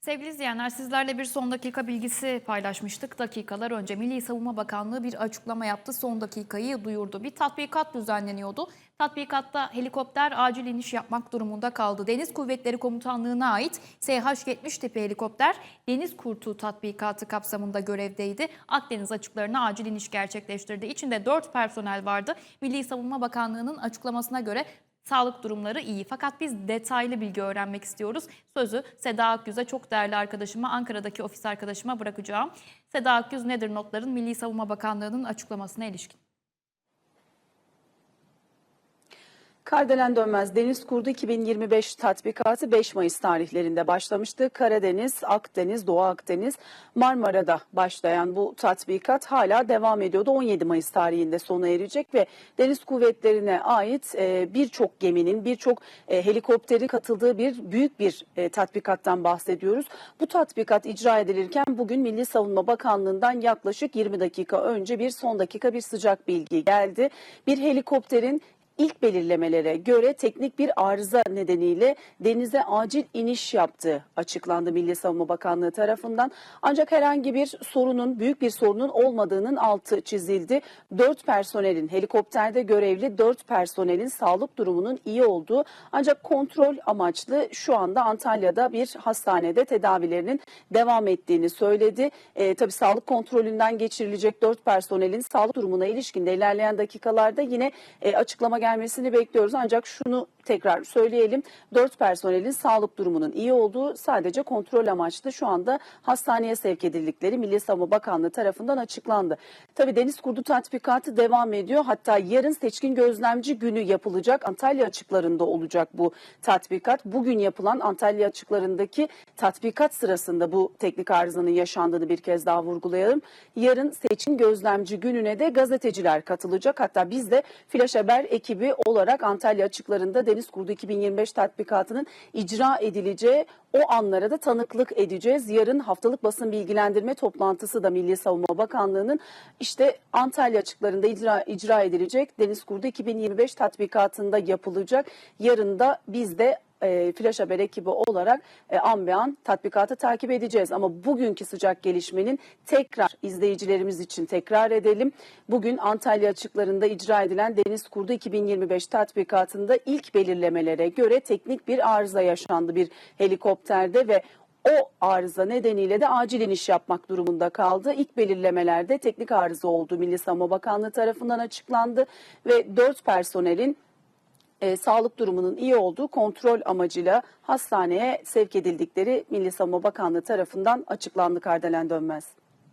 Sevgili izleyenler sizlerle bir son dakika bilgisi paylaşmıştık. Dakikalar önce Milli Savunma Bakanlığı bir açıklama yaptı. Son dakikayı duyurdu. Bir tatbikat düzenleniyordu. Tatbikatta helikopter acil iniş yapmak durumunda kaldı. Deniz Kuvvetleri Komutanlığı'na ait SH-70 tipi helikopter Deniz Kurtu tatbikatı kapsamında görevdeydi. Akdeniz açıklarına acil iniş gerçekleştirdi. İçinde 4 personel vardı. Milli Savunma Bakanlığı'nın açıklamasına göre Sağlık durumları iyi fakat biz detaylı bilgi öğrenmek istiyoruz. Sözü Seda Akgüz'e çok değerli arkadaşıma, Ankara'daki ofis arkadaşıma bırakacağım. Seda Akgüz nedir notların Milli Savunma Bakanlığı'nın açıklamasına ilişkin? Kardelen Dönmez Deniz Kurdu 2025 tatbikatı 5 Mayıs tarihlerinde başlamıştı. Karadeniz, Akdeniz, Doğu Akdeniz, Marmara'da başlayan bu tatbikat hala devam ediyordu. 17 Mayıs tarihinde sona erecek ve Deniz Kuvvetlerine ait e, birçok geminin, birçok e, helikopterin katıldığı bir büyük bir e, tatbikattan bahsediyoruz. Bu tatbikat icra edilirken bugün Milli Savunma Bakanlığı'ndan yaklaşık 20 dakika önce bir son dakika bir sıcak bilgi geldi. Bir helikopterin İlk belirlemelere göre teknik bir arıza nedeniyle denize acil iniş yaptığı açıklandı Milli Savunma Bakanlığı tarafından. Ancak herhangi bir sorunun, büyük bir sorunun olmadığının altı çizildi. Dört personelin, helikopterde görevli dört personelin sağlık durumunun iyi olduğu ancak kontrol amaçlı şu anda Antalya'da bir hastanede tedavilerinin devam ettiğini söyledi. E, tabii sağlık kontrolünden geçirilecek dört personelin sağlık durumuna ilişkin de ilerleyen dakikalarda yine e, açıklama gelmesini bekliyoruz. Ancak şunu tekrar söyleyelim. Dört personelin sağlık durumunun iyi olduğu sadece kontrol amaçlı şu anda hastaneye sevk edildikleri Milli Savunma Bakanlığı tarafından açıklandı. Tabii Deniz Kurdu tatbikatı devam ediyor. Hatta yarın seçkin gözlemci günü yapılacak. Antalya açıklarında olacak bu tatbikat. Bugün yapılan Antalya açıklarındaki tatbikat sırasında bu teknik arızanın yaşandığını bir kez daha vurgulayalım. Yarın seçkin gözlemci gününe de gazeteciler katılacak. Hatta biz de Flash Haber ekibi olarak Antalya açıklarında Deniz Kurdu 2025 tatbikatının icra edileceği o anlara da tanıklık edeceğiz. Yarın haftalık basın bilgilendirme toplantısı da Milli Savunma Bakanlığı'nın işte Antalya açıklarında icra, icra edilecek Deniz Kurdu 2025 tatbikatında yapılacak. Yarın da biz de e, Flash Haber ekibi olarak e, an tatbikatı takip edeceğiz. Ama bugünkü sıcak gelişmenin tekrar izleyicilerimiz için tekrar edelim. Bugün Antalya açıklarında icra edilen Deniz Kurdu 2025 tatbikatında ilk belirlemelere göre teknik bir arıza yaşandı bir helikopterde ve o arıza nedeniyle de acil iniş yapmak durumunda kaldı. İlk belirlemelerde teknik arıza olduğu Milli Savunma Bakanlığı tarafından açıklandı ve 4 personelin e, sağlık durumunun iyi olduğu kontrol amacıyla hastaneye sevk edildikleri Milli Savunma Bakanlığı tarafından açıklandı Kardelen Dönmez.